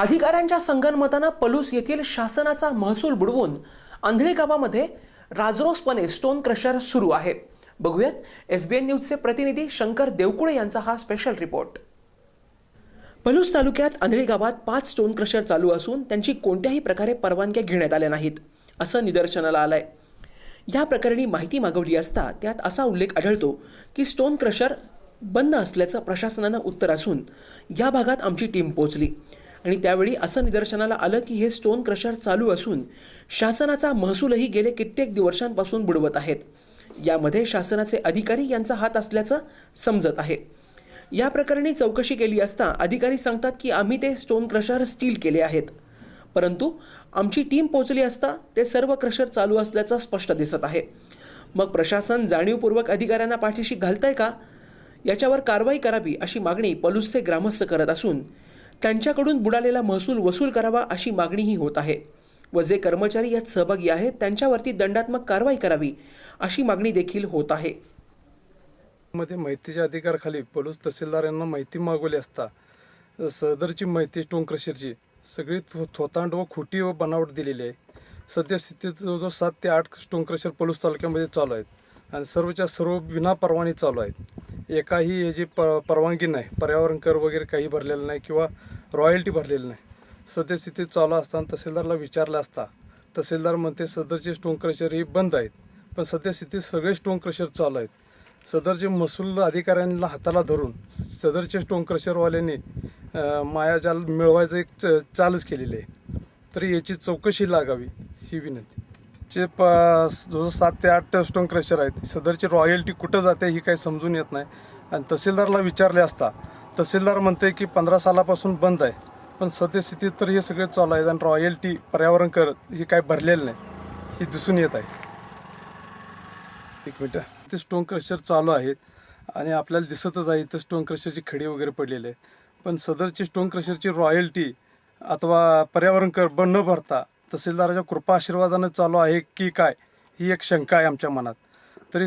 अधिकाऱ्यांच्या संगनमतानं पलूस येथील शासनाचा महसूल बुडवून आंधळी गावामध्ये राजरोसपणे स्टोन क्रशर सुरू आहे. बघूयात एस बी एन न्यूजचे प्रतिनिधी शंकर देवकुळे यांचा हा स्पेशल रिपोर्ट पलूस तालुक्यात आंधळी गावात पाच स्टोन क्रशर चालू असून त्यांची कोणत्याही प्रकारे परवानग्या घेण्यात आल्या नाहीत असं निदर्शनाला आलंय. या प्रकरणी माहिती मागवली असता त्यात असा उल्लेख आढळतो की स्टोन क्रशर बंद असल्याचं प्रशासनानं उत्तर असून या भागात आमची टीम पोचली आणि त्यावेळी असं निदर्शनाला आलं की हे स्टोन क्रशर चालू असून शासनाचा महसूलही गेले कित्येक वर्षांपासून बुडवत आहेत. यामध्ये शासनाचे अधिकारी यांचा हात असल्याचं समजत आहे. या प्रकरणी चौकशी केली असता अधिकारी सांगतात की आम्ही ते स्टोन क्रशर स्टील केले आहेत. परंतु आमची टीम पोहोचली असता ते सर्व क्रशर चालू असल्याचं स्पष्ट दिसत आहे. मग प्रशासन जाणीवपूर्वक अधिकाऱ्यांना पाठीशी घालतंय का? याच्यावर कारवाई करावी अशी मागणी पलूसचे ग्रामस्थ करत असून त्यांच्याकडून बुडालेला महसूल वसूल करावा अशी मागणीही होत आहे. व जे कर्मचारी यात सहभागी आहेत त्यांच्यावरती दंडात्मक कारवाई करावी अशी मागणी देखील होत आहे. मध्ये माहितीच्या अधिकाराखाली पोलीस तहसीलदार यांना माहिती मागवली असता सदरची माहिती टोंकरशीरची क्रशरची सगळी थो थोतांड व खोटी व बनावट दिलेली आहे. सद्यस्थितीत जवळजवळ सात ते आठ स्टोन पोलीस तालुक्यामध्ये चालू आहेत आणि सर्वच्या सर्व विनापरवानी चालू आहेत. एकाही याची प परवानगी नाही पर्यावरण कर वगैरे काही भरलेलं नाही किंवा रॉयल्टी भरलेली नाही. सद्यस्थिती चालू असताना तहसीलदारला विचारलं असता तहसीलदार म्हणते सदरचे स्टोन क्रशर ही बंद आहेत पण सद्यस्थितीत सगळे स्टोन क्रशर चालू आहेत. सदरचे महसूल अधिकाऱ्यांना हाताला धरून सदरचे स्टोन क्रशरवाल्यांनी मायाजाल मिळवायचं एक च चालच केलेली आहे. तरी याची चौकशी लागावी ही विनंती. चे प जवळजवळ सात ते आठ स्टोन क्रशर आहेत. सदरची रॉयल्टी कुठं जाते ही काही समजून येत नाही. आणि तहसीलदारला विचारले असता तहसीलदार म्हणते की पंधरा सालापासून बंद आहे. पण सद्यस्थितीत तर हे सगळे चालू आहेत आणि रॉयल्टी पर्यावरण कर ही काय भरलेलं नाही. ही दिसून येत आहे. एक मिनटं. ते स्टोन क्रशर चालू आहेत आणि आपल्याला दिसतच आहे इथं स्टोन क्रशरची खडी वगैरे पडलेली आहेत. पण सदरची स्टोन क्रशरची रॉयल्टी अथवा पर्यावरण कर बंद न भरता तहसीलदाराच्या कृपा आशीर्वादानं चालू आहे की काय ही एक शंका आहे आमच्या मनात.